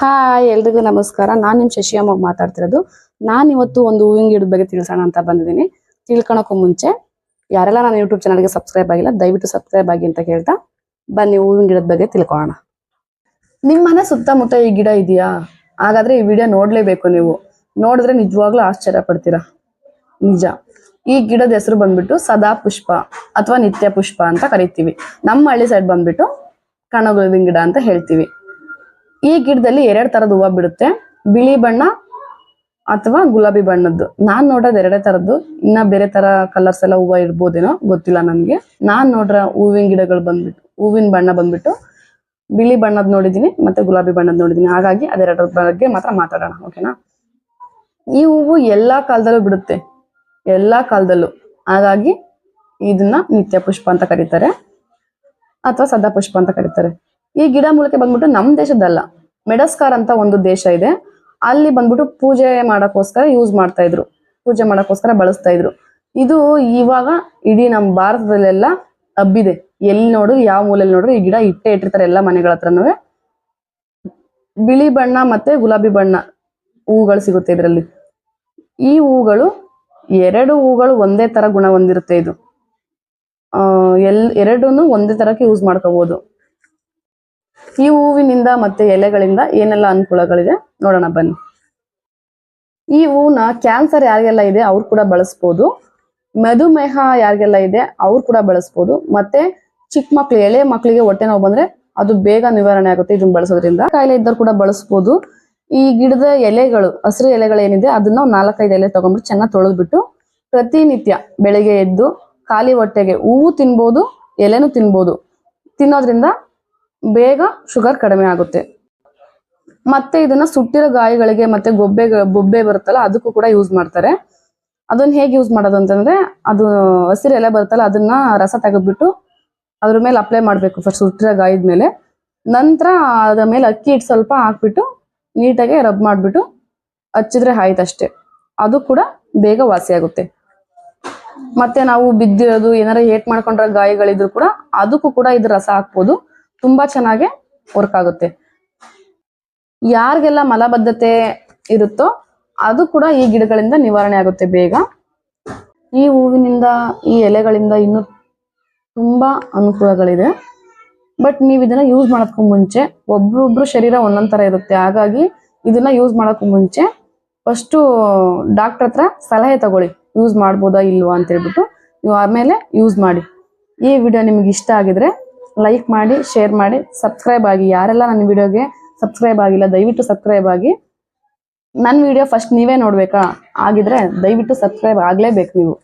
Hi, ಎಲ್ರಿಗೂ ನಮಸ್ಕಾರ. ನಾನು ನಿಮ್ ಶಶಿಯಮ್ಮ ಮಾತಾಡ್ತಿರೋದು. ನಾನು ಇವತ್ತು ಒಂದು ಹೂವಿನ ಗಿಡದ ಬಗ್ಗೆ ತಿಳಿಸೋಣ ಅಂತ ಬಂದಿದ್ದೀನಿ. ತಿಳ್ಕೊಳಕ್ಕೂ ಮುಂಚೆ, ಯಾರೆಲ್ಲ ನಾನು ಯೂಟ್ಯೂಬ್ ಚಾನಲ್ಗೆ ಸಬ್ಸ್ಕ್ರೈಬ್ ಆಗಿಲ್ಲ, ದಯವಿಟ್ಟು ಸಬ್ಸ್ಕ್ರೈಬ್ ಆಗಿ ಅಂತ ಕೇಳ್ತಾ ಬನ್ನಿ ಹೂವಿನ ಗಿಡದ ಬಗ್ಗೆ ತಿಳ್ಕೊಳ್ಳೋಣ. ನಿಮ್ಮ ಮನೆ ಸುತ್ತಮುತ್ತ ಈ ಗಿಡ ಇದೆಯಾ? ಹಾಗಾದ್ರೆ ಈ ವಿಡಿಯೋ ನೋಡ್ಲೇಬೇಕು ನೀವು. ನೋಡಿದ್ರೆ ನಿಜವಾಗ್ಲೂ ಆಶ್ಚರ್ಯ ಪಡ್ತೀರಾ? ನಿಜ. ಈ ಗಿಡದ ಹೆಸರು ಬಂದ್ಬಿಟ್ಟು ಸದಾ ಪುಷ್ಪ ಅಥವಾ ನಿತ್ಯ ಪುಷ್ಪ ಅಂತ ಕರಿತೀವಿ. ನಮ್ಮ ಹಳ್ಳಿ ಸೈಡ್ ಬಂದ್ಬಿಟ್ಟು ಕಣಗುವಿನ ಗಿಡ ಅಂತ ಹೇಳ್ತೀವಿ. ಈ ಗಿಡದಲ್ಲಿ ಎರಡ್ ತರದ ಹೂವ ಬಿಡುತ್ತೆ. ಬಿಳಿ ಬಣ್ಣ ಅಥವಾ ಗುಲಾಬಿ ಬಣ್ಣದ್ದು. ನಾನ್ ನೋಡೋದ್ ಎರಡೇ ತರದ್ದು. ಇನ್ನ ಬೇರೆ ತರ ಕಲರ್ಸ್ ಎಲ್ಲ ಹೂವ ಇರ್ಬೋದೇನೋ ಗೊತ್ತಿಲ್ಲ ನನ್ಗೆ. ನಾನ್ ನೋಡ್ರ ಹೂವಿನ ಗಿಡಗಳು ಬಂದ್ಬಿಟ್ಟು ಹೂವಿನ ಬಣ್ಣ ಬಂದ್ಬಿಟ್ಟು ಬಿಳಿ ಬಣ್ಣದ್ ನೋಡಿದೀನಿ ಮತ್ತೆ ಗುಲಾಬಿ ಬಣ್ಣದ್ ನೋಡಿದೀನಿ. ಹಾಗಾಗಿ ಅದೆರಡರ ಬಗ್ಗೆ ಮಾತ್ರ ಮಾತಾಡೋಣ ಓಕೆನಾ ಈ ಹೂವು ಎಲ್ಲಾ ಕಾಲದಲ್ಲೂ ಬಿಡುತ್ತೆ. ಎಲ್ಲಾ ಕಾಲದಲ್ಲೂ. ಹಾಗಾಗಿ ಇದನ್ನ ನಿತ್ಯ ಪುಷ್ಪ ಅಂತ ಕರೀತಾರೆ. ಅಥವಾ ಸದಾ ಪುಷ್ಪ ಅಂತ ಕರೀತಾರೆ. ಈ ಗಿಡ ಮೂಲಕ್ಕೆ ಬಂದ್ಬಿಟ್ಟು ನಮ್ ದೇಶದಲ್ಲ ಮೆಡಸ್ಕಾರ್ ಅಂತ ಒಂದು ದೇಶ ಇದೆ. ಅಲ್ಲಿ ಬಂದ್ಬಿಟ್ಟು ಪೂಜೆ ಮಾಡಕ್ಕೋಸ್ಕರ ಯೂಸ್ ಮಾಡ್ತಾ ಇದ್ರು. ಪೂಜೆ ಮಾಡಕ್ಕೋಸ್ಕರ ಬಳಸ್ತಾ ಇದ್ರು. ಇದು ಇವಾಗ ಇಡೀ ನಮ್ಮ ಭಾರತದಲ್ಲೆಲ್ಲ ಹಬ್ಬಿದೆ. ಎಲ್ಲಿ ನೋಡು, ಯಾವ ಮೂಲೆಯಲ್ಲಿ ನೋಡ್ರು ಈ ಗಿಡ ಇಟ್ಟೆ ಇಟ್ಟಿರ್ತಾರೆ ಎಲ್ಲ ಮನೆಗಳ ಹತ್ರನೂ. ಬಿಳಿ ಬಣ್ಣ ಮತ್ತೆ ಗುಲಾಬಿ ಬಣ್ಣ ಹೂಗಳು ಸಿಗುತ್ತೆ ಇದರಲ್ಲಿ. ಈ ಹೂಗಳು ಎರಡು ಹೂಗಳು ಒಂದೇ ತರ ಗುಣ ಹೊಂದಿರುತ್ತೆ ಇದು. ಎಲ್ ಎರಡೂನು ಒಂದೇ ತರಕ್ಕೆ ಯೂಸ್ ಮಾಡ್ಕೋಬಹುದು ಈ ಹೂವಿನಿಂದ ಮತ್ತೆ ಎಲೆಗಳಿಂದ ಏನೆಲ್ಲ ಅನುಕೂಲಗಳಿದೆ ನೋಡೋಣ ಬನ್ನಿ. ಈ ಹೂವನ್ನ ಕ್ಯಾನ್ಸರ್ ಯಾರಿಗೆಲ್ಲ ಇದೆ ಅವ್ರು ಕೂಡ ಬಳಸ್ಬೋದು. ಮಧುಮೇಹ ಯಾರಿಗೆಲ್ಲ ಇದೆ ಅವ್ರು ಕೂಡ ಬಳಸ್ಬೋದು. ಮತ್ತೆ ಚಿಕ್ಕ ಮಕ್ಳು, ಎಳೆ ಮಕ್ಕಳಿಗೆ ಹೊಟ್ಟೆ ನೋವು ಬಂದ್ರೆ ಅದು ಬೇಗ ನಿವಾರಣೆ ಆಗುತ್ತೆ ಇದನ್ನ ಬಳಸೋದ್ರಿಂದ. ಕಾಯಿಲೆ ಇದ್ದವ್ರು ಕೂಡ ಬಳಸ್ಬೋದು. ಈ ಗಿಡದ ಎಲೆಗಳು, ಹಸಿರು ಎಲೆಗಳು ಏನಿದೆ ಅದನ್ನ ನಾಲ್ಕೈದು ಎಲೆ ತಗೊಂಡ್ಬಿಟ್ಟು ಚೆನ್ನಾಗಿ ತೊಳೆದ್ಬಿಟ್ಟು ಪ್ರತಿನಿತ್ಯ ಬೆಳಿಗ್ಗೆ ಎದ್ದು ಖಾಲಿ ಹೊಟ್ಟೆಗೆ ಹೂವು ತಿನ್ಬೋದು, ಎಲೆನೂ ತಿನ್ಬೋದು. ತಿನ್ನೋದ್ರಿಂದ ಬೇಗ ಶುಗರ್ ಕಡಿಮೆ ಆಗುತ್ತೆ. ಮತ್ತೆ ಇದನ್ನ ಸುಟ್ಟಿರೋ ಗಾಯಗಳಿಗೆ ಮತ್ತೆ ಗೊಬ್ಬೆ, ಬೊಬ್ಬೆ ಬರುತ್ತಲ್ಲ ಅದಕ್ಕೂ ಕೂಡ ಯೂಸ್ ಮಾಡ್ತಾರೆ. ಅದನ್ನ ಹೇಗೆ ಯೂಸ್ ಮಾಡೋದು ಅಂತಂದ್ರೆ ಅದು ಹಸಿರು ಎಲೆ ಬರುತ್ತಲ್ಲ ಅದನ್ನ ರಸ ತೆಗೆದ್ಬಿಟ್ಟು ಅದ್ರ ಮೇಲೆ ಅಪ್ಲೈ ಮಾಡಬೇಕು ಫಸ್ಟ್ ಸುಟ್ಟಿರೋ ಗಾಯದ ಮೇಲೆ. ನಂತರ ಅದ್ರ ಮೇಲೆ ಅಕ್ಕಿ ಹಿಟ್ಟು ಸ್ವಲ್ಪ ಹಾಕ್ಬಿಟ್ಟು ನೀಟಾಗಿ ರಬ್ ಮಾಡಿಬಿಟ್ಟು ಹಚ್ಚಿದ್ರೆ ಆಯ್ತಷ್ಟೇ ಅದು ಕೂಡ ಬೇಗ ವಾಸಿ ಆಗುತ್ತೆ. ಮತ್ತೆ ನಾವು ಬಿದ್ದಿರೋದು ಏನಾರ ಏಟ್ ಮಾಡ್ಕೊಂಡ್ರ ಗಾಯಗಳಿದ್ರು ಕೂಡ ಅದಕ್ಕೂ ಕೂಡ ಇದು ರಸ ಹಾಕ್ಬೋದು. ತುಂಬಾ ಚೆನ್ನಾಗಿ ವರ್ಕ್ ಆಗುತ್ತೆ. ಯಾರಿಗೆಲ್ಲ ಮಲಬದ್ಧತೆ ಇರುತ್ತೋ ಅದು ಕೂಡ ಈ ಗಿಡಗಳಿಂದ ನಿವಾರಣೆ ಆಗುತ್ತೆ ಬೇಗ. ಈ ಹೂವಿನಿಂದ, ಈ ಎಲೆಗಳಿಂದ ಇನ್ನು ತುಂಬಾ ಅನುಕೂಲಗಳಿದೆ. ಬಟ್ ನೀವು ಇದನ್ನ ಯೂಸ್ ಮಾಡೋಕ್ಕೂ ಮುಂಚೆ ಒಬ್ರೊಬ್ರು ಶರೀರ ಒಂದೊಂದ್ ತರ ಇರುತ್ತೆ. ಹಾಗಾಗಿ ಇದನ್ನ ಯೂಸ್ ಮಾಡೋಕ್ಕೂ ಮುಂಚೆ ಫಸ್ಟು ಡಾಕ್ಟರ್ ಹತ್ರ ಸಲಹೆ ತಗೊಳ್ಳಿ. ಯೂಸ್ ಮಾಡ್ಬೋದಾ ಇಲ್ವಾ ಅಂತ ಹೇಳ್ಬಿಟ್ಟು ನೀವು ಆಮೇಲೆ ಯೂಸ್ ಮಾಡಿ. ಈ ವಿಡಿಯೋ ನಿಮ್ಗೆ ಇಷ್ಟ ಆಗಿದ್ರೆ ಲೈಕ್ ಮಾಡಿ ಶೇರ್ ಮಾಡಿ ಸಬ್ಸ್ಕ್ರೈಬ್ ಆಗಿ, ಯಾರೆಲ್ಲ ನನ್ನ ವಿಡಿಯೋಗೆ ಸಬ್ಸ್ಕ್ರೈಬ್ ಆಗಿಲ್ಲ, ದಯವಿಟ್ಟು ಸಬ್ಸ್ಕ್ರೈಬ್ ಆಗಿ. ನನ್ನ ವಿಡಿಯೋ ಫಸ್ಟ್ ನೀವೇ ನೋಡ್ಬೇಕಾ? ಆಗಿದ್ರೆ ದಯವಿಟ್ಟು ಸಬ್ಸ್ಕ್ರೈಬ್ ಆಗಲೇಬೇಕು ನೀವು.